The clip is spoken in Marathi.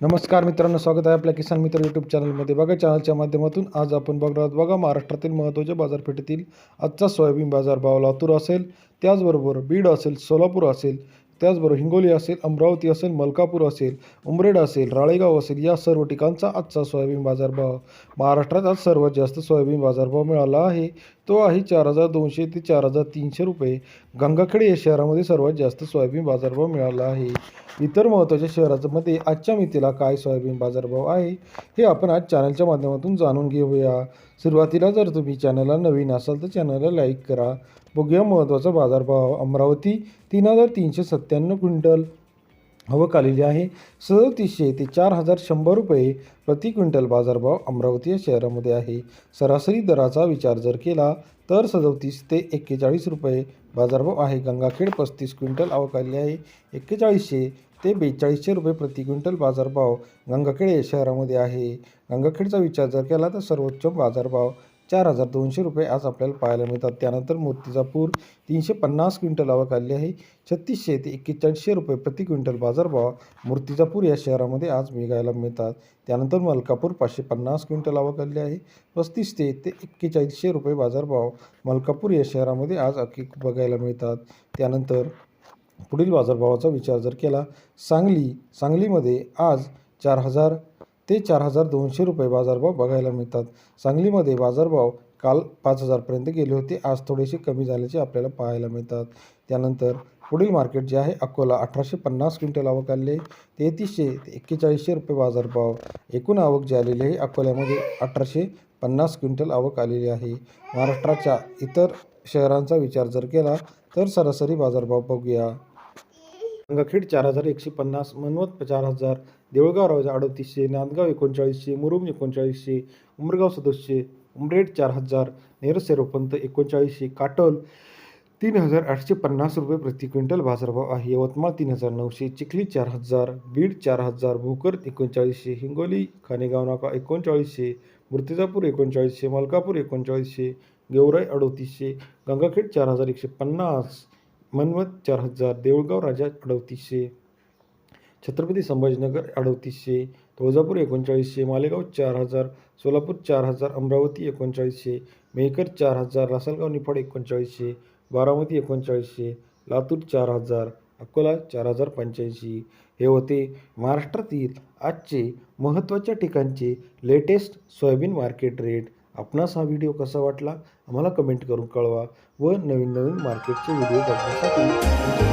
नमस्कार मित्रांनो स्वागत आहे आपल्या किसान मित्र यूट्यूब चॅनलमध्ये बघा चॅनलच्या माध्यमातून आज आपण बघणार आहोत बघा महाराष्ट्रातील महत्त्वाच्या बाजारपेठेतील आजचा सोयाबीन बाजारभाव लातूर असेल त्याचबरोबर बीड असेल सोलापूर असेल त्याचबरोबर हिंगोली असेल अमरावती असेल मलकापूर असेल उमरेड असेल राळेगाव असेल या सर्व ठिकाणचा आजचा सोयाबीन बाजारभाव महाराष्ट्रात आज सर्वात जास्त सोयाबीन बाजारभाव मिळाला आहे. तो आहे चार हजार दोनशे ते चार हजार तीनशे रुपये. गंगाखेड या शहरामध्ये सर्वात जास्त सोयाबीन बाजारभाव मिळाला आहे. इतर महत्त्वाच्या शहरांमध्ये आजच्या मितीला काय सोयाबीन बाजारभाव आहे हे आपण आज चॅनलच्या माध्यमातून जाणून घेऊया. सुरुवातीला जर तुम्ही चॅनलला नवीन असाल तर चॅनलला लाईक करा. बघूया महत्त्वाचा बाजारभाव. अमरावती तीन हजार तीनशे सत्त्याण्णव क्विंटल. हवक आलेली आहे. सदतीसशे ते चार हजार शंभर रुपये प्रति क्विंटल बाजारभाव अमरावती या शहरामध्ये आहे. सरासरी दराचा विचार जर केला तर सदतीस ते एक्केचाळीस रुपये बाजारभाव आहे. गंगाखेड पस्तीस क्विंटल आवक आलेली आहे. एक्केचाळीसशे ते बेचाळीसशे रुपये प्रति क्विंटल बाजारभाव गंगाखेड या शहरामध्ये आहे. गंगाखेडचा विचार जर केला तर सर्वोच्च बाजारभाव चार हजार दोनशे रुपये आज आपल्याला पाहायला मिळतात. त्यानंतर मूर्तिजापूर तीनशे पन्नास क्विंटल आवक आली आहे. छत्तीसशे ते एक्केचाळीसशे रुपये प्रति क्विंटल बाजारभाव मूर्तिजापूर या शहरामध्ये आज बघायला मिळतात. त्यानंतर मलकापूर पाचशे पन्नास क्विंटल आवक आली आहे. पस्तीस ते ते एक्केचाळीसशे रुपये बाजारभाव मलकापूर या शहरामध्ये आज अख्खी बघायला मिळतात. त्यानंतर पुढील बाजारभावाचा विचार जर केला सांगली सांगलीमध्ये आज चार हजार ते चार हजार दोनशे रुपये बाजारभाव बघायला मिळतात. सांगलीमध्ये बाजारभाव काल पाच हजारपर्यंत गेले होते. आज थोडेसे कमी झाल्याचे आपल्याला पाहायला मिळतात. त्यानंतर पुढील मार्केट जे आहे अकोला अठराशे पन्नास क्विंटल आवक आले तेहतीसशे ते एक्केचाळीसशे रुपये बाजारभाव. एकूण आवक जी आलेली आहे अकोल्यामध्ये अठराशे पन्नास क्विंटल आवक आलेली आहे. महाराष्ट्राच्या इतर शहरांचा विचार जर केला तर सरासरी बाजारभाव बघूया. गंगाखेड चार हजार एकशे पन्नास मनवत चार हजार देऊळगाव राजा अडतीसशे नांदगाव एकोणचाळीसशे मुरुम एकोणचाळीसशे उमरगाव सदोसशे उमरेड चार हजार नेरसे रोपंत एकोणचाळीसशे काटोल तीन हजार आठशे पन्नास रुपये प्रति क्विंटल बाजारभाव आहे. यवतमाळ तीन हजार नऊशे चिखली चार हजार बीड चार हजार भोकर एकोणचाळीसशे हिंगोली खानेगाव नाका एकोणचाळीसशे मूर्तिजापूर एकोणचाळीसशे मलकापूर एकोणचाळीसशे गेवराई अडतीसशे गंगाखेड चार हजार एकशे पन्नास मनवत चार हजार देऊळगाव राजा अडतीसशे छत्रपती संभाजीनगर अडतीसशे तुळजापूर एकोणचाळीसशे मालेगाव चार हजार सोलापूर चार हजार अमरावती एकोणचाळीसशे मेहकर चार हजार लासलगाव निफाड एकोणचाळीसशे बारामती एकोणचाळीसशे लातूर चार हजार अकोला चार हजार पंच्याऐंशी. हे होते महाराष्ट्रातील आजचे महत्त्वाच्या ठिकाणचे लेटेस्ट सोयाबीन मार्केट रेट आपणास हा व्हिडिओ कसा वाटला आम्हाला कमेंट करून कळवा व नवीन नवीन मार्केटचे व्हिडिओ बघण्यासाठी